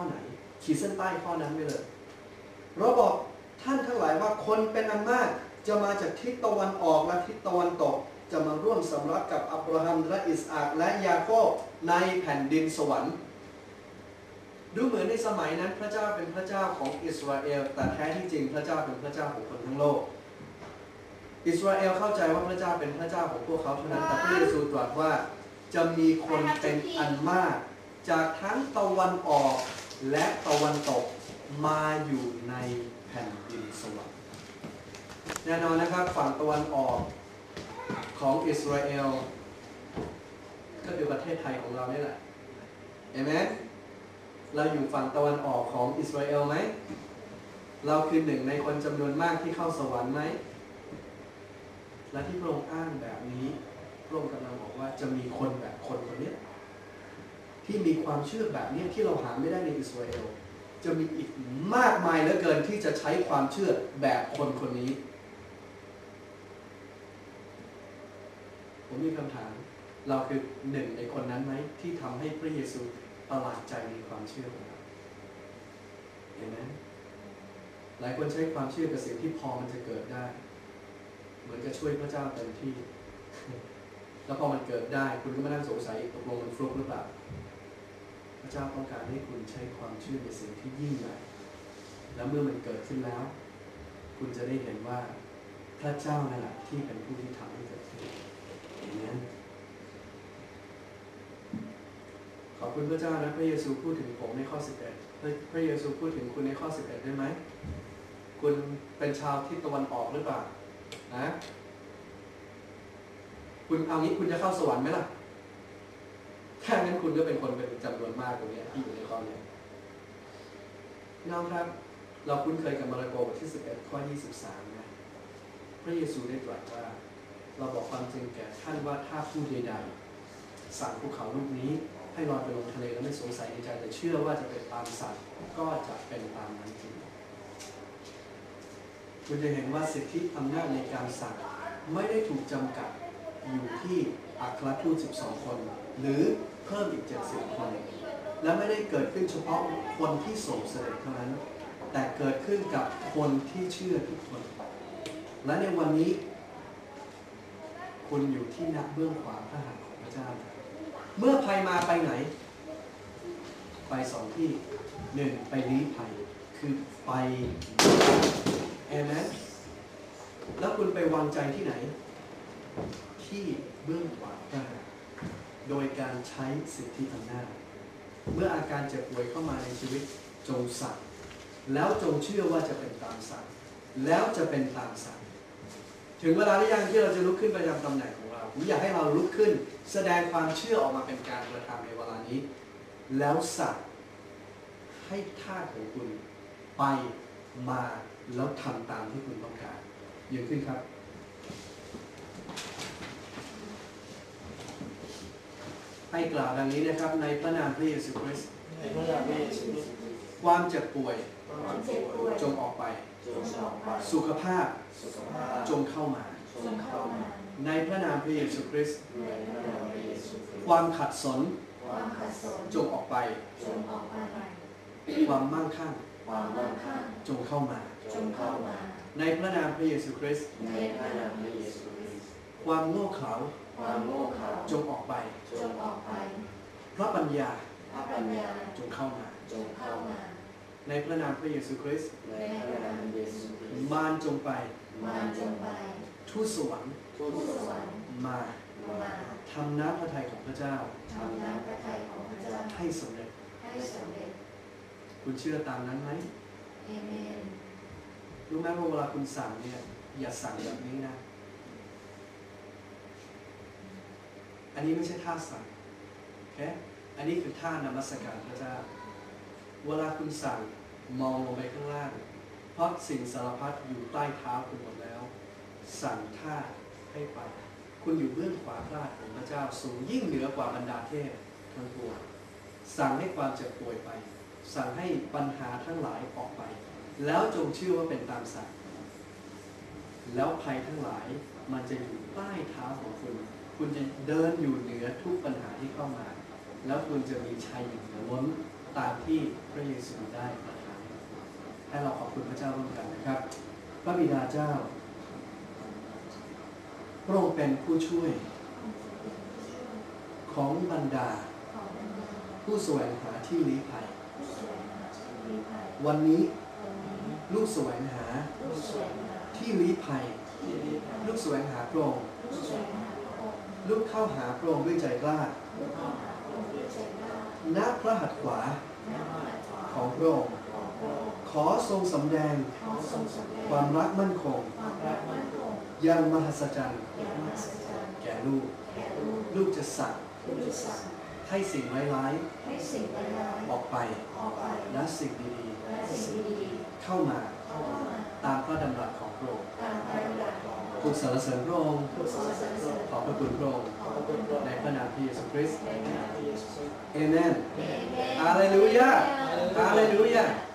อไหน ขีดเส้นใต้ข้อนั้นไปเลยเราบอกท่านทั้งหลายว่าคนเป็นอันมากจะมาจากทิศตะวันออกและทิศตะวันตก จะมาร่วมสำรับกับอับราฮัมและอิสอักและยาโคบในแผ่นดินสวรรค์ดูเหมือนในสมัยนั้นพระเจ้าเป็นพระเจ้าของอิสราเอล แต่แท้ที่จริงพระเจ้าเป็นพระเจ้าของคนทั้งโลก อิสราเอลเข้าใจว่าพระเจ้าเป็นพระเจ้าของพวกเขาเท่านั้นแต่พระเยซูตรัสว่าจะมีคนเป็นอันมาก จากทั้งตะวันออก และตะวันตกมาอยู่ในแผ่นดินสวรรค์แน่นอนนะครับฝั่งตะวันออกของอิสราเอลก็คือประเทศไทยของเรานี่แหละเห็นไหมเราอยู่ฝั่งตะวันออกของอิสราเอลไหม เราคือหนึ่งในคนจำนวนมากที่เข้าสวรรค์ไหม และที่พระองค์อ้างแบบนี้พระองค์กำลังบอกว่าจะมีคนแบบคนคนนี้ ที่มีความเชื่อแบบนี้ที่เราหาไม่ได้ในอิสราเอลจะมีอีกมากมายเหลือเกินที่จะใช้ความเชื่อแบบคนคนนี้ ผมมีคำถาม เราคือหนึ่งในคนนั้นไหมที่ทำให้พระเยซูประหลาดใจในความเชื่อของเราเห็นไหมหลายคนใช้ความเชื่อกับสิ่งที่พอมันจะเกิดได้ เหมือนจะช่วยพระเจ้าเต็มที่ แล้วพอมันเกิดได้ คุณก็มานั่งสงสัยตกลงมันฟลุกหรือเปล่า พระเจ้าต้องการให้คุณใช้ความเชื่อในสิ่งที่ยิ่งใหญ่ แล้วเมื่อมันเกิดขึ้นแล้ว คุณจะได้เห็นว่าพระเจ้านั่นแหละที่เป็นผู้ที่ทำให้เกิดขึ้นอย่างนั้นขอบคุณพระเจ้านะพระเยซูพูดถึงผมในข้อ 11 พระพระเยซูพูดถึงคุณในข้อ 11 ได้ไหม คุณเป็นชาวทิศตะวันออกหรือเปล่านะ คุณเอางี้คุณจะเข้าสวรรค์ไหมล่ะ ถ้างั้นคุณก็เป็นคนเป็นจำนวนมากตรงนี้ที่อยู่ในข้อนี้น้องครับ เราคุ้นเคยกับมาระโกบทที่ 11 ข้อ 23 นะ พระเยซูได้ตรัสว่า เราบอกความจริงแก่ท่านว่าถ้าผู้ใดๆสั่งภูเขาลูกนี้ ให้ลอยไปลงทะเลแล้วไม่สงสัยในใจแต่เชื่อว่าจะเป็นตามสัตว์ก็จะเป็นตามนั้นจริงคุณจะเห็นว่าสิทธิอำนาจในการสั่งไม่ได้ถูกจำกัดอยู่ที่อัครทูต12 คน หรือเพิ่มอีก 70 คน และไม่ได้เกิดขึ้นเฉพาะคนที่ส่งเสด็จเท่านั้น แต่เกิดขึ้นกับคนที่เชื่อทุกคน และในวันนี้ คุณอยู่ที่นักเบื้องขวาพระหัตถ์ของพระเจ้า เมื่อภัยมาไปไหน ไปสองที่หนึ่งไปลี้ภัย คือไปเอเมนแล้วคุณไปวางใจที่ไหน ที่เบื้องขวาพระหัตถ์ โดยการใช้สิทธิอำนาจ เมื่ออาการเจ็บป่วยเข้ามาในชีวิตจงสั่งแล้วจงเชื่อว่าจะเป็นตามสั่งแล้วจะเป็นตามสั่งถึงเวลาหรือยังที่เราจะลุกขึ้นประจำตำแหน่งของเราผมอยากให้เราลุกขึ้น แสดงความเชื่อออกมาเป็นการกระทำในเวลานี้ แล้วสั่งให้ท่าของคุณไปมาแล้วทำตามที่คุณต้องการยืนขึ้นครับ ให้กล่าวดังนี้นะครับ ในพระนามพระเยซูคริสต์ในพระนามพระเยซูคริสต์ความเจ็บป่วยความเจ็บป่วยจงออกไปจงออกไปสุขภาพสุขภาพจงเข้ามาจงเข้ามาในพระนามพระเยซูคริสต์ในพระนามพระเยซูคริสต์ความขัดสนความขัดสนจงออกไปจงออกไปความมั่งคั่งความมั่งคั่งจงเข้ามาจงเข้ามาในพระนามพระเยซูคริสต์ในพระนามพระเยซูคริสต์ความโง่เขลา ความโง่เขลาจงออกไป จงออกไปพระปัญญาพระปัญญาจงเข้ามา จงเข้ามา ในพระนามพระเยซูคริสต์ในพระนามพระเยซูคริสต์มารจงไปมารจงไปทูตสวรรค์ทูตสวรรค์มามาทำน้ำพระทัยของพระเจ้าทำน้ำพระทัยของพระเจ้าให้สำเร็จให้สำเร็จ คุณเชื่อตามนั้นไหมเอเมนรู้ไหมว่าเวลาคุณสั่งเนี่ยอย่าสั่งแบบนี้นะ อันนี้ไม่ใช่ท่าสั่งโอเคอันนี้คือท่านมัสการพระเจ้า เวลาคุณสั่งมองลงไปข้างล่าง เพราะสิ่งสารพัดอยู่ใต้เท้าคุณหมดแล้ว สั่งท่าให้ไป คุณอยู่เบื้องขวาพระหัตถ์ของพระเจ้าสูงยิ่งเหนือกว่าบรรดาเทพทั้งปวงสั่งให้ความเจ็บป่วยไป สั่งให้ปัญหาทั้งหลายออกไป แล้วจงเชื่อว่าเป็นตามสั่ง แล้วภัยทั้งหลายมันจะอยู่ใต้เท้าของคุณ คุณจะเดินอยู่เหนือทุกปัญหาที่เข้ามา แล้วคุณจะมีชัยอย่างล้นตามที่พระเยซูได้ประทานให้เราขอบคุณพระเจ้าร่วมกันนะครับ พระบิดาเจ้าพระองค์เป็นผู้ช่วยของบรรดาของบรรดาผู้แสวงหาที่ลี้ภัยผู้แสวงหาที่ลี้ภัย วันนี้ลูกแสวงหาที่ลี้ภัย ลูกแสวงหาพระองค์ ลูกเข้าหาพระองค์ด้วยใจกล้าลูกเข้าหาพระองค์ด้วยใจกล้าณพระหัตถ์ขวาณพระหัตถ์ขวาของพระองค์ของพระองค์ขอทรงสำแดงขอทรงสำแดง ความรักมั่นคงความรักมั่นคงยังมหัศจรรย์อย่างมหัศจรรย์ แก่ลูกแก่ลูกลูกจะสั่งลูกจะสั่งให้สิ่งร้ายให้สิ่งร้ายๆออกไปๆออกไป และสิ่งดีและสิ่งดีๆเข้ามาๆเข้ามาตามพระดำรัสของพระองค์ตาม พระดำรัสของพระถูอกงค์สรรเสริญพระองค์ถูกสรรเสริญขอบพระคุณพระองค์ขอบคุณพระองค์ในพระนามพระเยซูคริสต์ในนามพระเยซูเอเมนเอเมนฮาเลลูยาฮาเลลูยาฮ